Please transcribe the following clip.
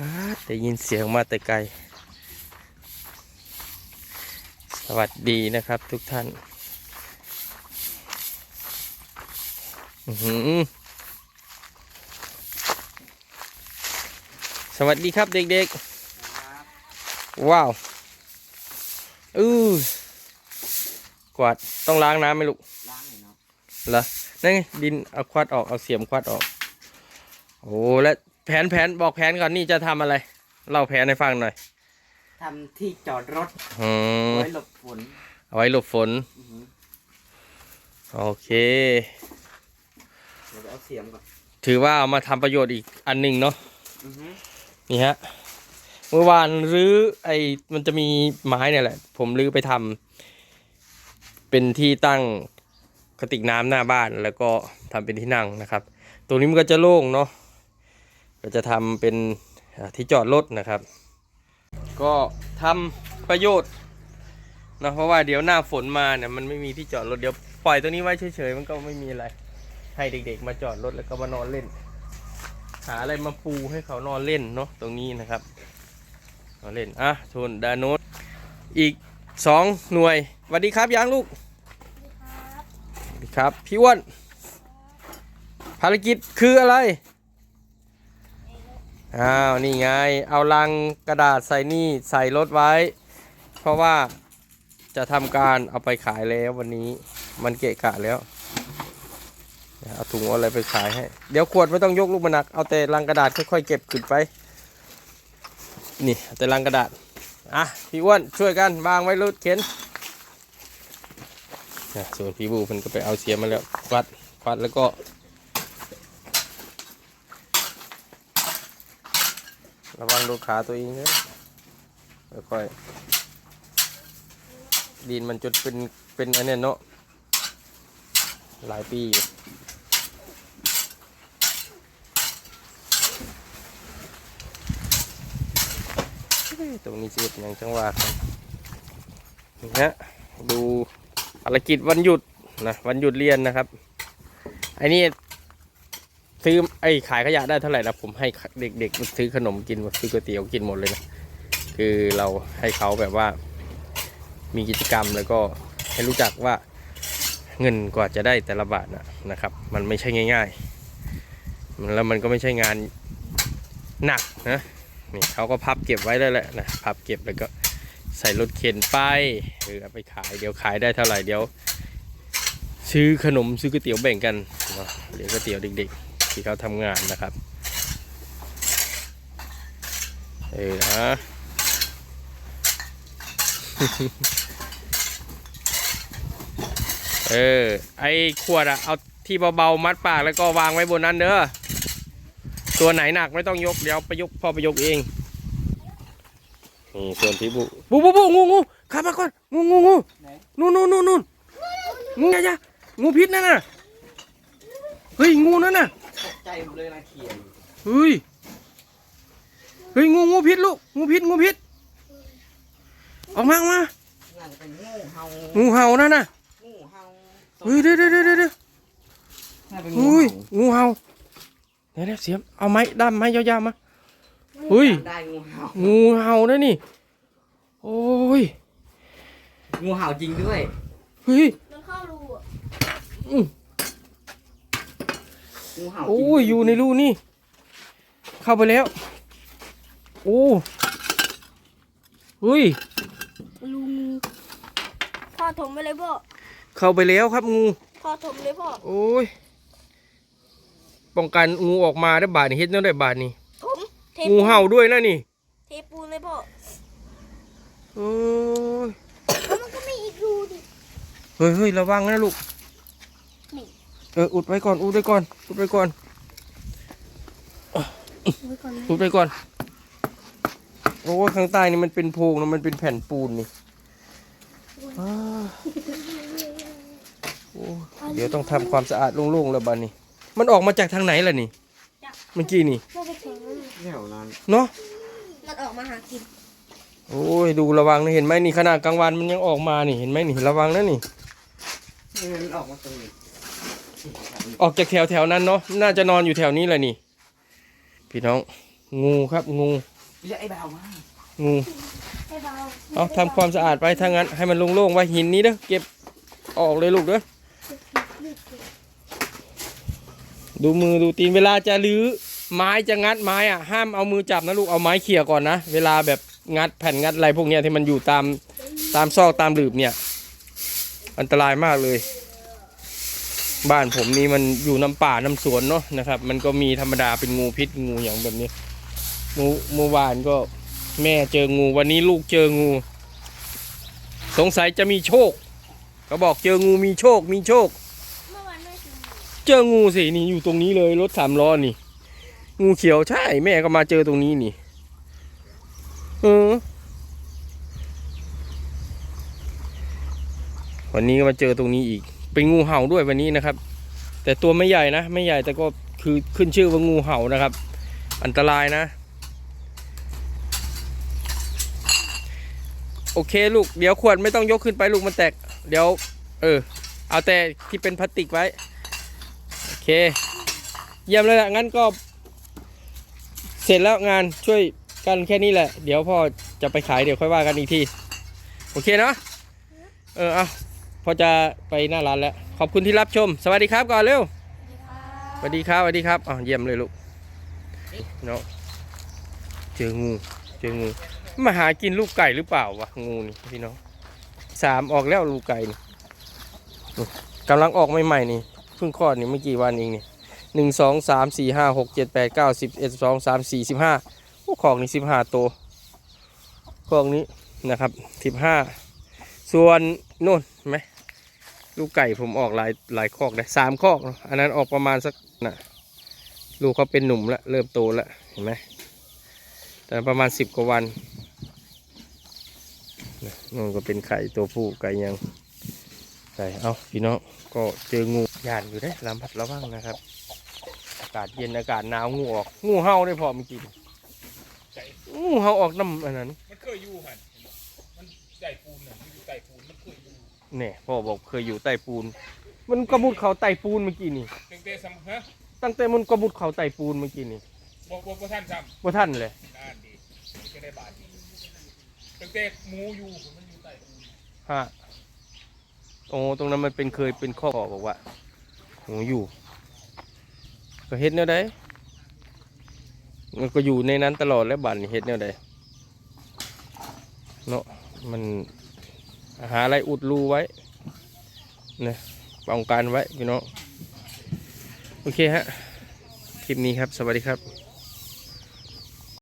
ว้าดได้ยินเสียงมาแต่ไกล สวัสดีนะครับทุกท่านอื้อหือสวัสดีครับเด็กๆ ว้าว อือกวาดต้องล้างน้ำไหมลูก ล้างหน่อยเนาะเหรอนั่นไงดินเอาควัดออก เอาเสียมควัดออก โอ้แล้ว แผนแผนบอกแผนก่อนนี่จะทำอะไรเล่าแผนให้ฟังหน่อยทำที่จอดรถอืมไว้หลบฝนเอาไว้หลบฝน อือหือโอเค เดี๋ยวไปเอาเสียมก่อนถือว่าเอามาทำประโยชน์อีกอันหนึ่งเนาะอือหือนี่ฮะเมื่อวานรื้อไอ้มันจะมีไม้เนี่ยแหละ ผมรื้อไปทำเป็นที่ตั้งกระติกน้ำหน้าบ้านแล้วก็ทำเป็นที่นั่งนะครับ ตรงนี้มันก็จะโล่งเนาะ ก็จะทำเป็นอ่าที่จอดรถนะครับ ก็ทำประโยชน์นะเพราะว่าเดี๋ยวหน้าฝนมาเนี่ยมันไม่มีที่จอดรถเดี๋ยวปล่อยตรงนี้ไว้เฉยๆมันก็ไม่มีอะไร ให้เด็กๆ มาจอดรถแล้วก็มานอนเล่น หาอะไรมาปูให้เขานอนเล่นเนาะตรงนี้นะครับนอนเล่นอะทุนดาโนตอีกสองหน่วยสวัสดีครับยังลูกสวัสดีครับพี่อ้วนภารกิจคืออะไร อ้าวนี่ไง เอาลังกระดาษใส่นี่ใส่รถไว้ เพราะว่าจะทำการเอาไปขายแล้ววันนี้มันเกะกะแล้วเอาถุงอะไรไปขายให้ เดี๋ยวขวดไม่ต้องยกลูกมันหนัก เอาแต่ลังกระดาษค่อยๆเก็บขึ้นไป นี่เอาแต่ลังกระดาษ อะ พี่อ้วนช่วยกันวางไว้รถเข็นส่วนพี่บูมันก็ไปเอาเสียมมาแล้วควัดควัดแล้วก็ ระวังโดนขาตัวเองนะค่อยๆดินมันจนเป็นเป็นอันเนี้ยเนาะหลายปีอยู่ตรงนี้สิบอย่างจังหวะครับนี่ฮะดูภารกิจวันหยุดนะวันหยุดเรียนนะครับไอ้นี่ ซื้อไอ้ขายขยะได้เท่าไหร่นะผมให้เด็กๆซื้อขนมกินซื้อก๋วยเตี๋ยวกินหมดเลยนะคือเราให้เขาแบบว่า มีกิจกรรมแล้วก็ให้รู้จักว่าเงินกว่าจะได้แต่ละบาทนะนะครับ มันไม่ใช่ง่ายๆแล้วมันก็ไม่ใช่งานหนักนะนี่เขาก็พับเก็บไว้ได้วแหละนะพับเก็บแล้วก็ใส่รถเข็นไปหรือเอาไปขายเดี๋ยวขายได้เท่าไหร่เดี๋ยว ซื้อขนมซื้อก๋วยเตี๋ยวแบ่งกันเนาะเลี้ยงก๋วยเตี๋ยวเด็กๆ ที่เขาทำงานนะครับ เออนะเออ ไอขวดอะเอาที่เบาๆมัดปากแล้วก็วางไว้บนนั้นเด้อ ตัวไหนหนักไม่ต้องยกเดี๋ยวไปยกพ่อไปยกเอง นี่ส่วนพี่บุบุบุบุงูงูขับมาก่อน งูงูงูนนู่นนู่นนู่นนู่นงูไงจ๊ะงูพิษนั่นน่ะ เฮ้ย งูนั่นน่ะ ตกใจหมดเลยนะเขียนเฮ้ย เฮ้ยงูงูพิษลูก งูพิษงูพิษ ออกมาออกมาน่าจะเป็นงูเห่างูเห่านั่นน่ะ งูเห่าเฮ้ยเดี๋ยวเดี๋ยวเดี๋ยวเดี๋ยวน่าเป็นงูเฮ้ยเห่างูเห่าเดี๋ยวเดี๋ยวเสียม เอาไม้ด้ามไม้ยาวๆมา เฮ้ยจำได้งูเห่างูเห่านะนี่ โอ้ย งูเห่าจริงด้วย เฮ้ย มันเข้ารูอะ อืม งูเห่าจริงโอ้ยอยู่ในรูนี่ เข้าไปแล้ว โอ้เฮ้ยรูงูพ่อถมไปเลยพ่อเข้าไปแล้วครับงูพ่อถมเลยพ่อโอ้ยป้องกันงูออกมาได้บาทนี่เฮ็ดแนั่นได้บาทนี่ถมเทงูเห่าด้วยนะนี่เทปูนเลยพ่อโอ้ยแล้วมันก็มีอีกรูดิเฮ้ยเฮ้ยระวังนะลูกนี่ เอออุดไว้ก่อนอุดไว้ก่อนอุดไว้ก่อนไว้ก่อนนะอุดไว้ก่อนโอ้ยข้างใต้นี่มันเป็นโพรงนะมันเป็นแผ่นปูนนี่อ้าโอ้ยเดี๋ยวต้องทำความสะอาดโล่งๆแล้วบ้านนี้ มันออกมาจากทางไหนล่ะนี่เมื่อกี้นี่พ่อไปถึงแถวนั้นเนาะมันออกมาหากินโอ้ยดูระวังนะเห็นไหมนี่ขนาดกลางวันมันยังออกมานี่เห็นไหมนี่ระวังนะนี่นี่มันออกมาตรงนี้ ออกจากแถวแถวๆนั้นเนาะน่าจะนอนอยู่แถวนี้แหละนี่ พี่น้อง งูครับงูไม่ใช่ไอ้บ่าวมางูให้เบาเอาทำความสะอาดไปถ้างั้น ให้มันโล่งๆไว้หินนี้เด้อเก็บออกเลยลูกเด้อดูมือดูตีนเวลาจะรื้อไม้จะงัดไม้อะห้ามเอามือจับนะลูกเอาไม้เขี่ยก่อนนะเวลาแบบงัดแผ่นงัดอะไรพวกเนี้ยที่มันอยู่ตามตามซอกตามหลืบเนี่ย อันตรายมากเลย บ้านผมนี่มันอยู่น้ำป่าน้ำสวนเนาะนะครับ มันก็มีธรรมดาเป็นงูพิษงูอย่างแบบนี้งูเมื่อวานก็แม่เจองู วันนี้ลูกเจองู สงสัยจะมีโชคเขาบอกเจองูมีโชคมีโชคเมื่อวานแม่ซื้อเจองูสินี่อยู่ตรงนี้เลยรถสามล้อนี่ งูเขียวใช่ แม่ก็มาเจอตรงนี้นี่เออวันนี้ก็มาเจอตรงนี้อีก เป็นงูเห่าด้วยวันนี้นะครับ แต่ตัวไม่ใหญ่นะ ไม่ใหญ่แต่ก็คือขึ้นชื่อว่างูเห่านะครับ อันตรายนะ โอเคลูกเดี๋ยวขวดไม่ต้องยกขึ้นไปลูกมันแตก เดี๋ยว เออ เอาแต่ที่เป็นพลาสติกไว้ โอเค เยี่ยมเลยละงั้นก็ เสร็จแล้วงานช่วยกันแค่นี้แหละ เดี๋ยวพ่อจะไปขายเดี๋ยวค่อยว่ากันอีกที โอเคเนาะเออเอา พอจะไปหน้าร้านแล้ว ขอบคุณที่รับชม สวัสดีครับก่อนเร็วสวัสดีครับสวัสดีครับอ๋อเยี่ยมเลยลูกเนาะเจองูเจองูมาหากินลูกไก่หรือเปล่าวะงูนี่พี่น้องสามออกแล้วลูกไก่นี่กำลังออกใหม่ๆนี่เพิ่งคลอดนี่ไม่กี่วันเองนี่หนึ่งสองสามสี่ห้าหกเจ็ดแปดเก้าสิบเอ็ดสองสามสี่สิบห้าโอ้ของนี่สิบห้าตัวของนี้นะครับสิบห้าส่วนนู่นเห็นไหม ลูกไก่ผมออกหลายหลายคอกได้สามคอกเนอะอันนั้นออกประมาณสักน่ะลูกเขาเป็นหนุ่มแล้วเริ่มโตแล้วเห็นไหมแต่ประมาณสิบกว่าวันนู่นก็เป็นไข่ตัวผู้ไก่ยังไก่เอาพี่น้องก็เจองูยานอยู่ได้ลำพัดระวังนะครับ อากาศเย็นอากาศหนาวงูออก งูเห่าได้พอเมื่อกี้งูเห่าออกน้ำอันนั้น เนี่ยพ่อบอกเคยอยู่ใต้ปูน มันก็มุดเขาใต้ปูนเมื่อกี้นี่ ตั้งแต่สมฮะตั้งแต่มันก็มุดเขาใต้ปูนเมื่อกี้นี่บอกบอกว่าท่านจว่าท่านเลยำด้านดีนี่ก็ได้บาทดีตั้งแต่หมูอยู่มันอยู่ใต้ปูนฮะโอ้ตรงนั้นมันเป็นเคยเป็นข้อบอกว่าโอ้อยู่ ก็เฮ็ดแนวใดมันก็อยู่ในนั้นตลอดแล้วบัดนี้เฮ็ดแนวใดเนาะมัน หาอะไรอุดรูไว้นะป้องกันไว้พี่น้องโอเคฮะคลิปนี้ครับ สวัสดีครับ